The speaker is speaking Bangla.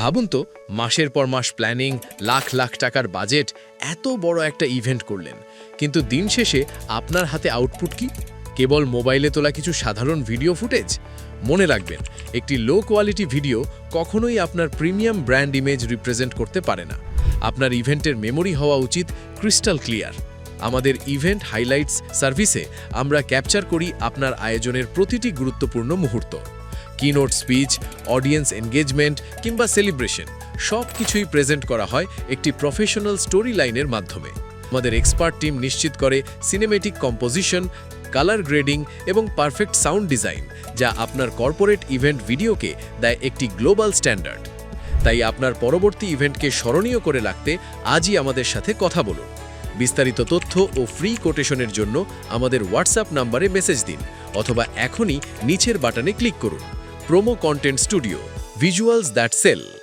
ভাবুন তো, মাসের পর মাস প্ল্যানিং লাখ লাখ টাকার বাজেট এত বড় একটা ইভেন্ট করলেন। কিন্তু দিন শেষে আপনার হাতে আউটপুট কি? কেবল মোবাইলে তোলা কিছু সাধারণ ভিডিও ফুটেজ মনে রাখবেন, একটি লো কোয়ালিটি ভিডিও কখনোই আপনার প্রিমিয়াম ব্র্যান্ড ইমেজ রিপ্রেজেন্ট করতে পারে না। আপনার ইভেন্টের মেমোরি হওয়া উচিত ক্রিস্টাল ক্লিয়ার আমাদের ইভেন্ট হাইলাইটস সার্ভিসে আমরা ক্যাপচার করি আপনার আয়োজনের প্রতিটি গুরুত্বপূর্ণ মুহূর্ত। কিনোট স্পিচ অডিয়েন্স এনগেজমেন্ট কিংবা সেলিব্রেশন সব কিছুই প্রেজেন্ট করা হয় একটি প্রফেশনাল স্টোরি লাইনের মাধ্যমে। আমাদের এক্সপার্ট টিম নিশ্চিত করে সিনেমেটিক কম্পোজিশন কালার গ্রেডিং এবং পারফেক্ট সাউন্ড ডিজাইন যা আপনার কর্পোরেট ইভেন্ট ভিডিওকে দেয় একটি গ্লোবাল স্ট্যান্ডার্ড তাই আপনার পরবর্তী ইভেন্টকে স্মরণীয় করে রাখতে আজই আমাদের সাথে কথা বলুন। বিস্তারিত তথ্য ও ফ্রি কোটেশনের জন্য আমাদের হোয়াটসঅ্যাপ নম্বরে মেসেজ দিন অথবা এখনই নিচের বাটনে ক্লিক করুন। promo content studio, visuals that sell.